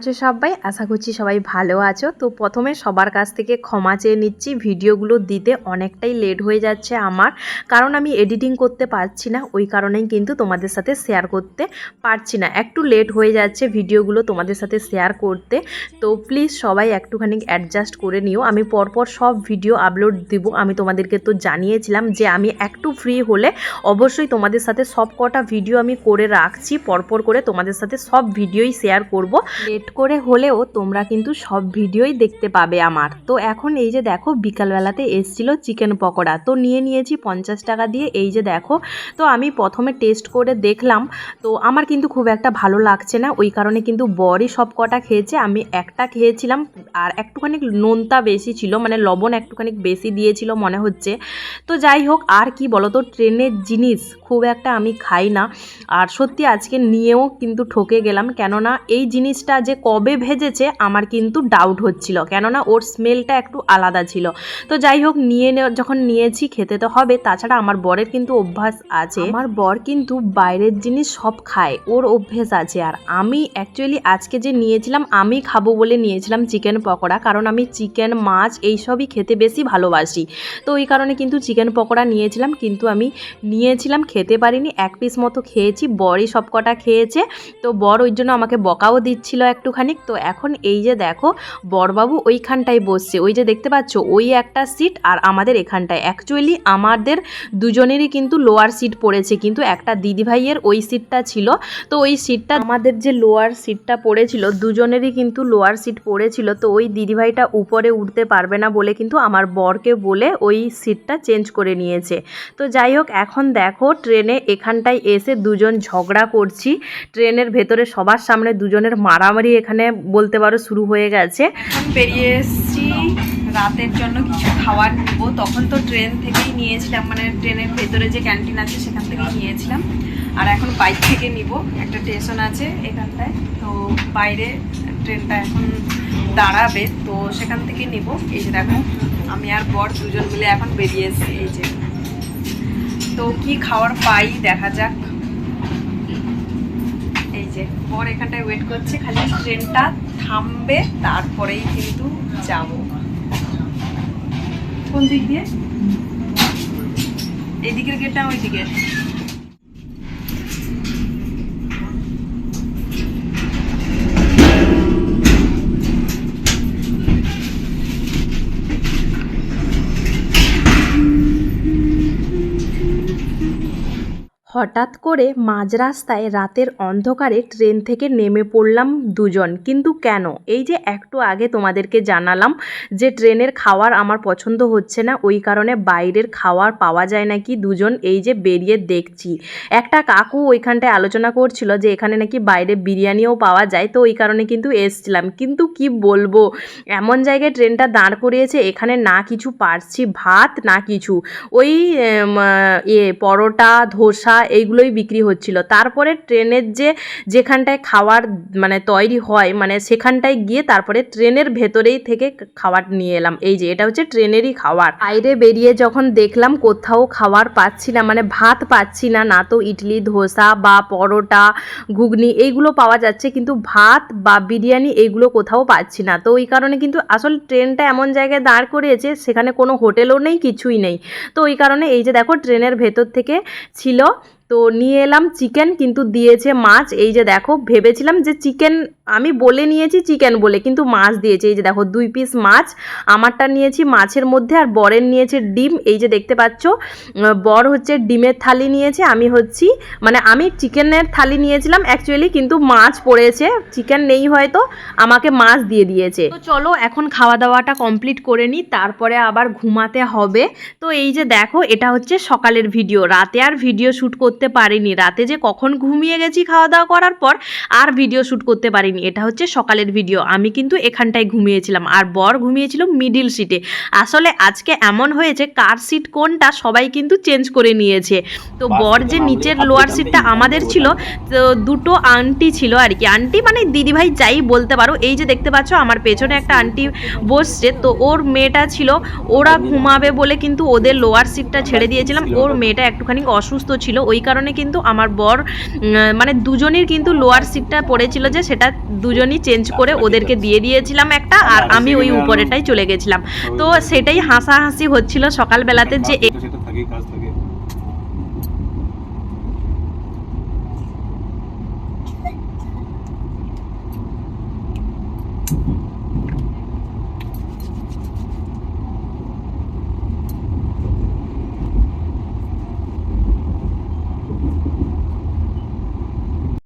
আছো সবাই? আশা করছি সবাই ভালো আছো। তো প্রথমে সবার কাছ থেকে ক্ষমা চেয়ে নিচ্ছি। ভিডিওগুলো দিতে অনেকটাই লেট হয়ে যাচ্ছে আমার। কারণ আমি এডিটিং করতে পারছি না। ওই কারণেই কিন্তু তোমাদের সাথে শেয়ার করতে পারছি না। একটু লেট হয়ে যাচ্ছে ভিডিওগুলো তোমাদের সাথে শেয়ার করতে। তো প্লিজ সবাই একটুখানি অ্যাডজাস্ট করে নিও। আমি পরপর সব ভিডিও আপলোড দিব। আমি তোমাদেরকে তো জানিয়েছিলাম যে আমি একটু ফ্রি হলে অবশ্যই তোমাদের সাথে সব কটা ভিডিও আমি করে রাখছি। পরপর করে তোমাদের সাথে সব ভিডিওই শেয়ার করব। লেট করে হলেও তোমরা কিন্তু সব ভিডিওই দেখতে পাবে আমার। তো এখন এই যে দেখো, বিকালবেলাতে এসছিল চিকেন পকোড়া। তো নিয়ে নিয়েছি পঞ্চাশ টাকা দিয়ে এই যে দেখো, তো আমি প্রথমে টেস্ট করে দেখলাম। তো আমার কিন্তু খুব একটা ভালো লাগছে না, ওই কারণে কিন্তু বরই সব কটা খেয়েছে। আমি একটা খেয়েছিলাম আর একটুখানি নোনতা বেশি ছিল মানে লবণ একটুখানি বেশি দিয়েছিল মনে হচ্ছে। তো যাই হোক, আর কি বলো তো ট্রেনের জিনিস খুব একটা আমি খাই না। আর সত্যি আজকে নিয়েও কিন্তু ঠকে গেলাম। কেননা এই জিনিসটা যে কবে ভেজেছে আমার কিন্তু ডাউট হচ্ছিল। কেননা ওর স্মেলটা একটু আলাদা ছিল। তো যাই হোক, নিয়ে যখন নিয়েছি, খেতে তো হবে। তাছাড়া আমার বরের কিন্তু অভ্যাস আছে। আমার বর কিন্তু বাইরের জিনিস সব খায়। ওর অভ্যেস আছে। আর আমি অ্যাকচুয়ালি আজকে যে নিয়েছিলাম, আমি খাব বলে নিয়েছিলাম চিকেন পকোড়া। কারণ আমি চিকেন মাছ এইসবই খেতে বেশি ভালোবাসি। তো ওই কারণে কিন্তু চিকেন পকোড়া নিয়েছিলাম। কিন্তু আমি নিয়েছিলাম, খেতে পারিনি। এক পিস মতো খেয়েছি। বরই সব কটা খেয়েছে। তো বর ওই জন্য আমাকে বকাও দিচ্ছিল একটুখানি। তো এখন এই যে দেখো, বরবাবু ওইখানটায় বসছে। ওই যে দেখতে পাচ্ছ, ওই একটা সিট আর আমাদের এখানটায়। অ্যাকচুয়ালি আমাদের দুজনেরই কিন্তু লোয়ার সিট পড়েছে, কিন্তু একটা দিদিভাইয়ের ওই সিটটা ছিল। তো ওই সিটটা আমাদের যে লোয়ার সিটটা পড়েছিল, দুজনেরই কিন্তু লোয়ার সিট পড়েছিল। তো ওই দিদিভাইটা উপরে উঠতে পারবে না বলে কিন্তু আমার বরকে বলে ওই সিটটা চেঞ্জ করে নিয়েছে। তো যাই হোক, এখন দেখো, ট্রেনে এখানটায় এসে দুজন ঝগড়া করছি। ট্রেনের ভেতরে সবার সামনে দুজনের মারামারি এখানে বলতে পারো শুরু হয়ে গেছে। বেরিয়ে এসেছি, রাতের জন্য কিছু খাবার নিব। তখন তো ট্রেন থেকেই নিয়েছিলাম মানে ট্রেনের ভেতরে যে ক্যান্টিন আছে সেখান থেকেই নিয়েছিলাম। আর এখন বাইক থেকে নিব, একটা স্টেশন আছে এখানটায়। তো বাইরে ট্রেনটা এখন দাঁড়াবে, তো সেখান থেকে নিব। এই যে দেখো, আমি আর বর দুজন মিলে এখন বেরিয়ে এই যে। তো কি খাওয়ার পাই দেখা যাক। যে পর এখানটায় ওয়েট করছে, খালি ট্রেনটা থামবে, তারপরেই কিন্তু যাব। কোন দিক দিয়ে? এই দিকের গেটটা ওই দিকে হঠাৎ করে মাঝ রাস্তায় রাতের অন্ধকারে ট্রেন থেকে নেমে পড়লাম দুজন। কিন্তু কেন? এই যে একটু আগে তোমাদেরকে জানালাম যে ট্রেনের খাওয়ার আমার পছন্দ হচ্ছে না, ওই কারণে বাইরের খাওয়ার পাওয়া যায় নাকি দুজন? এই যে বেরিয়ে দেখছি। একটা কাকু ওইখানটায় আলোচনা করছিল যে এখানে নাকি বাইরে বিরিয়ানিও পাওয়া যায়, তো ওই কারণে কিন্তু এসছিলাম। কিন্তু কি বলব? এমন জায়গায় ট্রেনটা দাঁড় করিয়েছে, এখানে না কিছু পারছি ভাত, না কিছু। ওই ইয়ে পরোটা, ধোসা এইগুলোই বিক্রি হচ্ছিল। তারপরে ট্রেনের যে যেখানটায় খাওয়ার মানে তৈরি হয় মানে সেখানটায় গিয়ে তারপরে ট্রেনের ভেতরেই থেকে খাবার নিয়ে এলাম। এই যে, এটা হচ্ছে ট্রেনেরই খাবার বাইরে বেরিয়ে যখন দেখলাম কোথাও খাবার পাচ্ছি না মানে ভাত পাচ্ছি না না তো ইডলি, ধোসা বা পরোটা, ঘুগনি এইগুলো পাওয়া যাচ্ছে, কিন্তু ভাত বা বিরিয়ানি এইগুলো কোথাও পাচ্ছি না। তো ওই কারণে কিন্তু আসল ট্রেনটা এমন জায়গায় দাঁড় করিয়েছে, সেখানে কোনো হোটেলও নেই, কিছুই নেই। তো ওই কারণে এই যে দেখো, ট্রেনের ভেতর থেকে ছিল তো নিয়ে এলাম চিকেন কিন্তু দিয়েছে মাছ। এই যে দেখো ভেবেছিলাম যে চিকেন আমি বলে নিয়েছি চিকেন বলে, কিন্তু মাছ দিয়েছে। এই যে দেখো, দুই পিস মাছ, আমারটা নিয়েছি মাছের মধ্যে আর বরের নিয়েছে ডিম। এই যে দেখতে পাচ্ছ বর হচ্ছে ডিমের থালি নিয়েছে, আমি হচ্ছি মানে আমি চিকেনের থালি নিয়েছিলাম অ্যাকচুয়ালি কিন্তু মাছ পড়েছে, চিকেন নেই হয়তো, আমাকে মাছ দিয়ে দিয়েছে। তো চলো, এখন খাওয়া দাওয়াটা কমপ্লিট করে নিই, তারপরে আবার ঘুমাতে হবে। তো এই যে দেখো, এটা হচ্ছে সকালের ভিডিও রাতে আর ভিডিও শ্যুট করতে পারিনি। রাতে যে কখন ঘুমিয়ে গেছি খাওয়া দাওয়া করার পর, আর ভিডিও শ্যুট করতে পারিনি। এটা হচ্ছে সকালের ভিডিও আমি কিন্তু এখানটায় ঘুমিয়েছিলাম। আর বর ঘুমিয়েছিল মিডিল সিটে আসলে আজকে এমন হয়েছে কার সিট কোনটা সবাই কিন্তু চেঞ্জ করে নিয়েছে। তো বর যে নিচের লোয়ার সিটটা আমাদের ছিল তো দুটো আন্টি ছিল আর কি। আন্টি মানে দিদিভাই যাই বলতে পারো এই যে দেখতে পাচ্ছ আমার পেছনে একটা আন্টি বসছে। তো ওর মেয়েটা ছিল ওরা ঘুমাবে বলে কিন্তু ওদের লোয়ার সিটটা ছেড়ে দিয়েছিলাম। ওর মেয়েটা একটুখানি অসুস্থ ছিল। ওই কারণে কিন্তু আমার বর মানে দুজনের কিন্তু লোয়ার সিটটা পড়েছিল যে সেটা দুজনই চেঞ্জ করে ওদেরকে দিয়ে দিয়েছিলাম একটা আর আমি ওই উপরেটাই চলে গেছিলাম। তো সেটাই হাসাহাসি হচ্ছিল সকালবেলাতে যে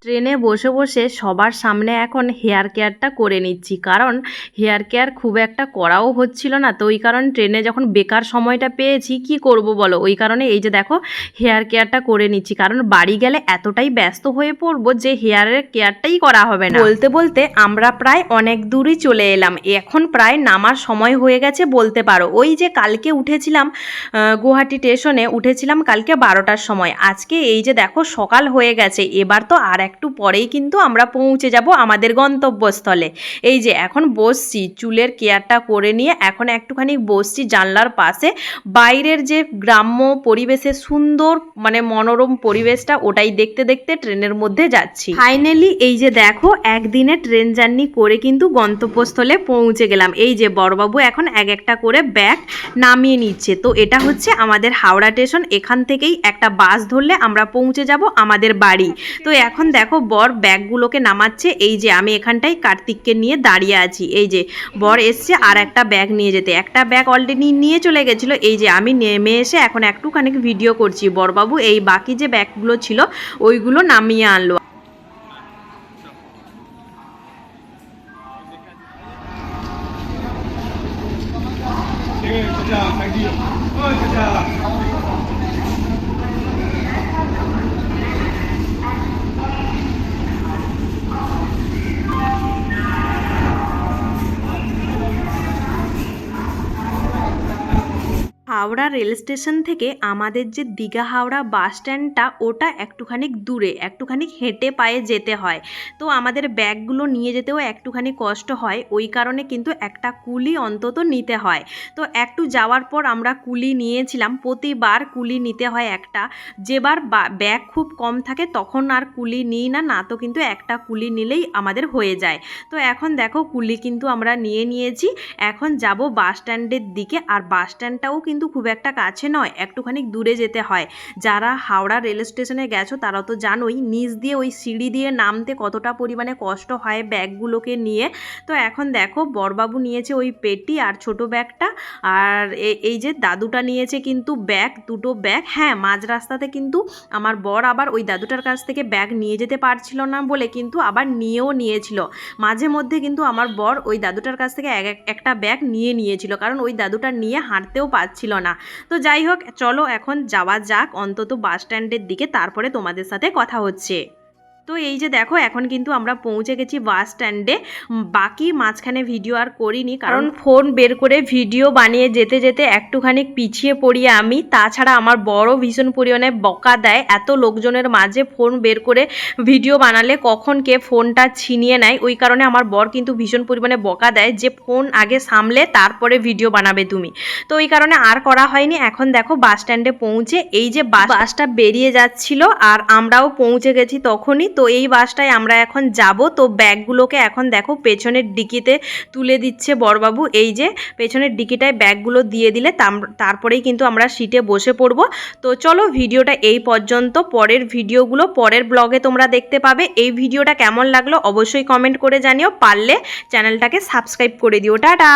ট্রেনে বসে বসে সবার সামনে এখন হেয়ার কেয়ারটা করে নিচ্ছি। কারণ হেয়ার কেয়ার খুব একটা করাও হচ্ছিল না। তো ওই কারণ ট্রেনে যখন বেকার সময়টা পেয়েছি, কি করব বলো? ওই কারণে এই যে দেখো, হেয়ার কেয়ারটা করে নিচ্ছি। কারণ বাড়ি গেলে এতটাই ব্যস্ত হয়ে পড়ব যে হেয়ারের কেয়ারটাই করা হবে না। বলতে বলতে আমরা প্রায় অনেক দূরই চলে এলাম। এখন প্রায় নামার সময় হয়ে গেছে বলতে পারো। ওই যে কালকে উঠেছিলাম গুয়াহাটি স্টেশনে উঠেছিলাম কালকে বারোটার সময়। আজকে এই যে দেখো সকাল হয়ে গেছে। এবার তো আর একটু পরেই কিন্তু আমরা পৌঁছে যাব আমাদের গন্তব্যস্থলে। এই যে এখন বসছি, চুলের কেয়ারটা করে নিয়ে এখন একটুখানি বসছি জানলার পাশে। বাইরের যে গ্রাম্য পরিবেশের সুন্দর মানে মনোরম পরিবেশটা, ওটাই দেখতে দেখতে ট্রেনের মধ্যে যাচ্ছি। ফাইনালি এই যে দেখো, একদিনে ট্রেন জার্নি করে কিন্তু গন্তব্যস্থলে পৌঁছে গেলাম। এই যে বড়বাবু এখন এক একটা করে ব্যাগ নামিয়ে নিচ্ছে। তো এটা হচ্ছে আমাদের হাওড়া স্টেশন, এখান থেকেই একটা বাস ধরলে আমরা পৌঁছে যাব আমাদের বাড়ি। তো এখন দেখো বর ব্যাগগুলোকে নামাচ্ছে। এই যে আমি এখানটাই কার্তিককে নিয়ে দাঁড়িয়ে আছি। এই যে বর এসছে আর একটা ব্যাগ নিয়ে যেতে। একটা ব্যাগ অলরেডি নিয়ে চলে গেছিল। এই যে আমি নেমে এসে এখন একটুখানি ভিডিও করছি। বরবাবু, এই বাকি যে ব্যাগগুলো ছিল, ওইগুলো নামিয়ে আনলো। হাওড়া রেল স্টেশন থেকে আমাদের যে দীঘা হাওড়া বাস স্ট্যান্ডটা, ওটা একটুখানি দূরে, একটুখানি হেঁটে পায়ে যেতে হয়। তো আমাদের ব্যাগগুলো নিয়ে যেতেও একটুখানি কষ্ট হয়, ওই কারণে কিন্তু একটা কুলি অন্তত নিতে হয়। তো একটু যাওয়ার পর আমরা কুলি নিয়েছিলাম, প্রতিবার কুলি নিতে হয় একটা। যেবার ব্যাগ খুব কম থাকে, তখন আর কুলি নিই না না তো কিন্তু একটা কুলি নিলেই আমাদের হয়ে যায়। তো এখন দেখো, কুলি কিন্তু আমরা নিয়ে নিয়েছি। এখন যাব বাস স্ট্যান্ডের দিকে, আর বাস স্ট্যান্ডটাও কিন্তু খুব একটা কাছে নয়, একটুখানি দূরে যেতে হয়। যারা হাওড়া রেল স্টেশনে গেছো তারা তো জানোই, নিচ দিয়ে ওই সিঁড়ি দিয়ে নামতে কতটা পরিমাণে কষ্ট হয় ব্যাগগুলোকে নিয়ে। তো এখন দেখো, বরবাবু নিয়েছে ওই পেটি আর ছোট ব্যাগটা, আর এই যে দাদুটা নিয়েছে কিন্তু ব্যাগ, দুটো ব্যাগ। হ্যাঁ মাঝ রাস্তাতে কিন্তু আমার বর আবার ওই দাদুটার কাছ থেকে ব্যাগ নিয়ে যেতে পারছিল না বলে কিন্তু আবার নিয়েও নিয়েছিল। মাঝে মধ্যে কিন্তু আমার বর ওই দাদুটার কাছ থেকে এক- একটা ব্যাগ নিয়ে নিয়েছিল, কারণ ওই দাদুটা নিয়ে হাঁটতেও পারছিল না। তো যাই হোক, চলো এখন যাওয়া যাক। অন্তত বাস স্ট্যান্ডের দিকে, তারপরে তোমাদের সাথে কথা হচ্ছে। তো এই যে দেখো এখন কিন্তু আমরা পৌঁছে গেছি বাস স্ট্যান্ডে। বাকি মাঝখানে ভিডিও আর করিনি কারণ ফোন বের করে ভিডিও বানিয়ে যেতে যেতে একটুখানি পিছিয়ে পড়ি আমি। তাছাড়া আমার বড় ভীষণ পরিমাণে বকা দেয়। এত লোকজনের মাঝে ফোন বের করে ভিডিও বানালে কখন কে ফোনটা ছিনিয়ে নেয়? ওই কারণে আমার বর কিন্তু ভীষণ পরিমাণে বকা দেয় যে ফোন আগে সামলে তারপরে ভিডিও বানাবে তুমি। তো ওই কারণে আর করা হয়নি। এখন দেখো বাস স্ট্যান্ডে পৌঁছে এই যে বাস বাসটা বেরিয়ে যাচ্ছিল আর আমরাও পৌঁছে গেছি তখনই। তো এই বাসটায় আমরা এখন যাব। তো ব্যাগগুলোকে এখন দেখো পেছনের ডিকিতে তুলে দিচ্ছে বরবাবু। এই যে পেছনের ডিকিটায় ব্যাগগুলো দিয়ে দিলে তারপরেই কিন্তু আমরা সিটে বসে পড়ব। তো চলো ভিডিওটা এই পর্যন্ত। পরের ভিডিওগুলো পরের ব্লগে তোমরা দেখতে পাবে। এই ভিডিওটা কেমন লাগল অবশ্যই কমেন্ট করে জানিও। পারলে চ্যানেলটাকে সাবস্ক্রাইব করে দিও। টাটা!